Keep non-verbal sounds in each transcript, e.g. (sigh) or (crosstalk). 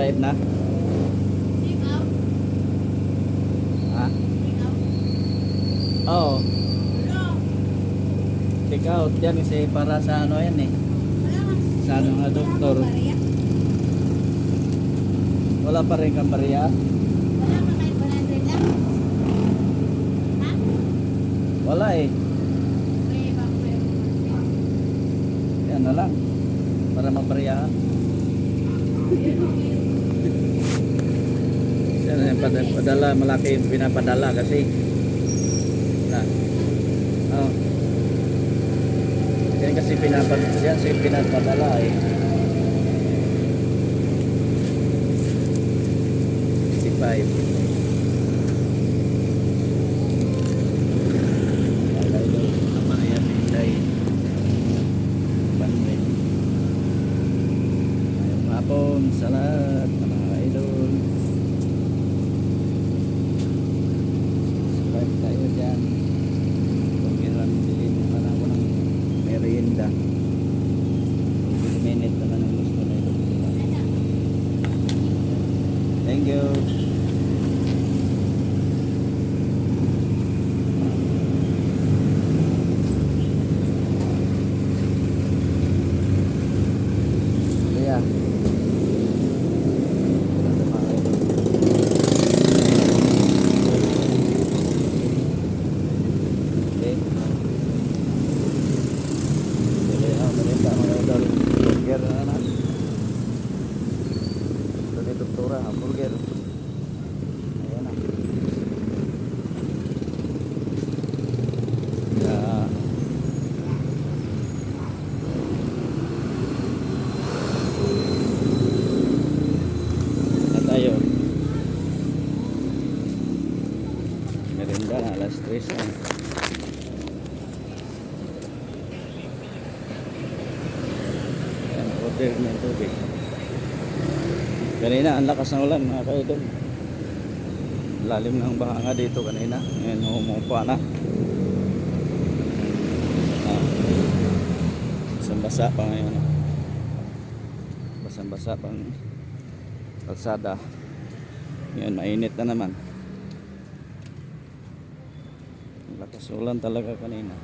5 na? Ha? Oo. Check out yan kasi para sa ano yan eh. Sa ano nga doktor. Wala pa rin kang bariya. Wala ka kahit 100 lang. Ha? Wala eh. Yan na lang. Para mabariyahan. (laughs) Pada- padala, malaki yung pinapadala kasi. Na. Oh. Yan kasi pinapad yan kasi pinapadala eh. 65. Alay daw, tama na yan, hinday. Banwin. Ngayong hapon sa lahat ng mga idol. Subscribe tayo dyan. Kung kailan bilhin naman ako ng merienda. Kung minute na lang ang gusto na ito. Thank you. Kaya. Ito mga idol. Okay. Bili na, merienda mga idol. Burger na naman. Ito ni doktora, hamburger. Ayan na. Kaya, na tayo. Merinda na, alas 3 na. Order ng tubig. Kanina, ang lakas ng ulan mga kaidol. Lalim ng baha nga dito kanina. Ngayon, humupa na. Ah, basang-basa pa ngayon. ah. Basang-basa pang kalsada. Ngayon, mainit na naman. Ang lakas ng ulan talaga kanina.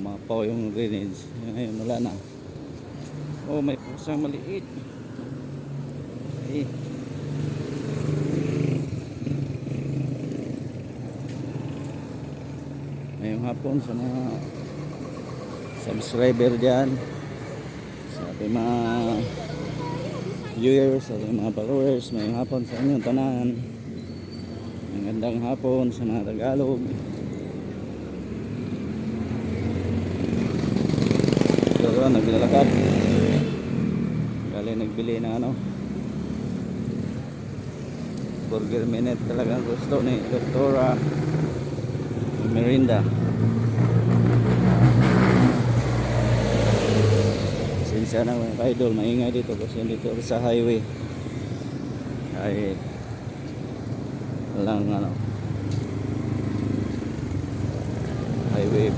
Umapaw yung drainage. Ngayon, wala na. Oh, may pusang maliit. Ay. Ngayong hapon sa mga subscriber dyan, sa ating mga viewers, sa ating mga followers, ngayong hapon sa inyong tanan. Magandang hapon sa mga Tagalog. Pero naglalakad. Galing nagbili na ano. Burger minute talagang gusto ni Doktora Merinda. Sinsya na mga idol, maingay dito kasi dito sa highway. Kahit lang ano highway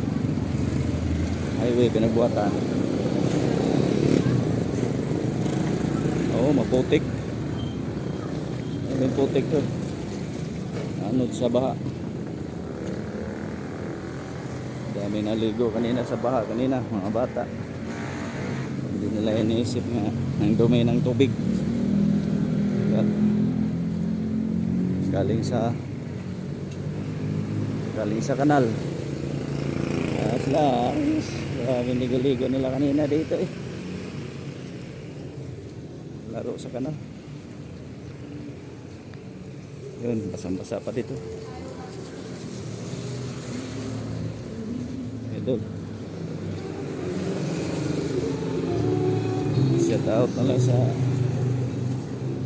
highway pinagbuhatan oo maputik may putik to. Ano sa baha. Dami naligo kanina sa baha kanina mga bata. Hindi nila iniisip nga ang dumi ng tubig. Yan. galing sa galing sa kanal. At last grabe ligo-ligo nila kanina dito eh laro sa kanal yun basang-basa pa dito. Idol. Shout out na lang sa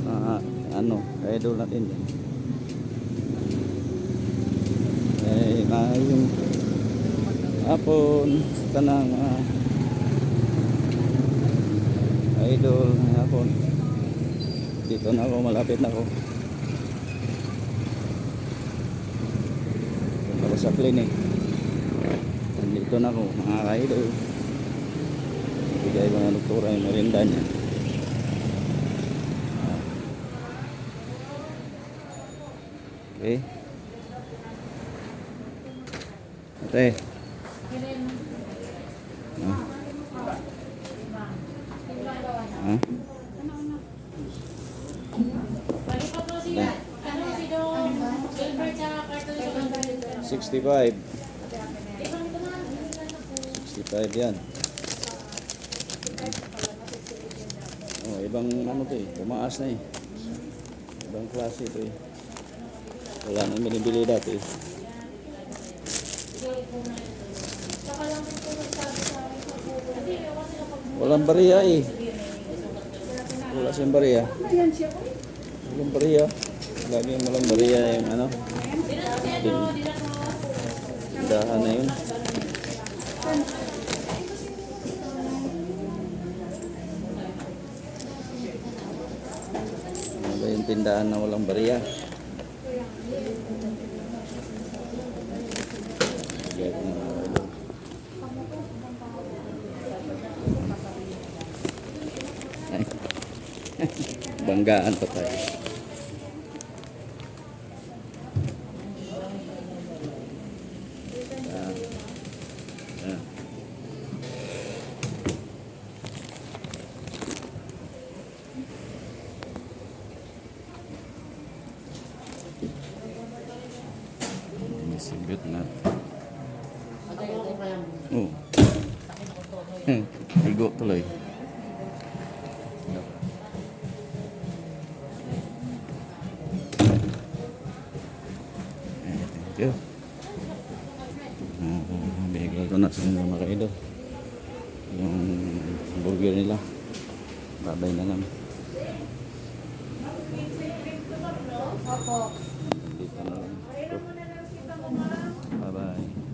mga ano idol natin. Dyan eh maayong hapon sa tanang mga idol hapon dito na ako malapit na ako Punta ko sa clinic nandito na ako mga idol bigay mga doktora yung merinda niya. Okay. Ate. Ah. Balipat mo sila. Ano si Don? Gilbert sa cartoon sa 65. Ibang ito na. 65 yan. Oh, ibang ano to eh. Tumaas na eh. Ibang klase ito eh. Wala nang binibili dati eh. Walang bariya eh. Wala siyang bariya. Walang bariya. Lagi walang bariya yung ano. Tin- Tindahan na yun. Ano ba yung tindahan na walang bariya? (laughs) Banggaan pa tayo. Ah. Ah. Sigot na. Oh. Hmm. Higo tuloy. Eh, Thank you. Uh, bigay ko na sa mga idol. Yung burger nila. Babay na lang. Opo. 拜拜。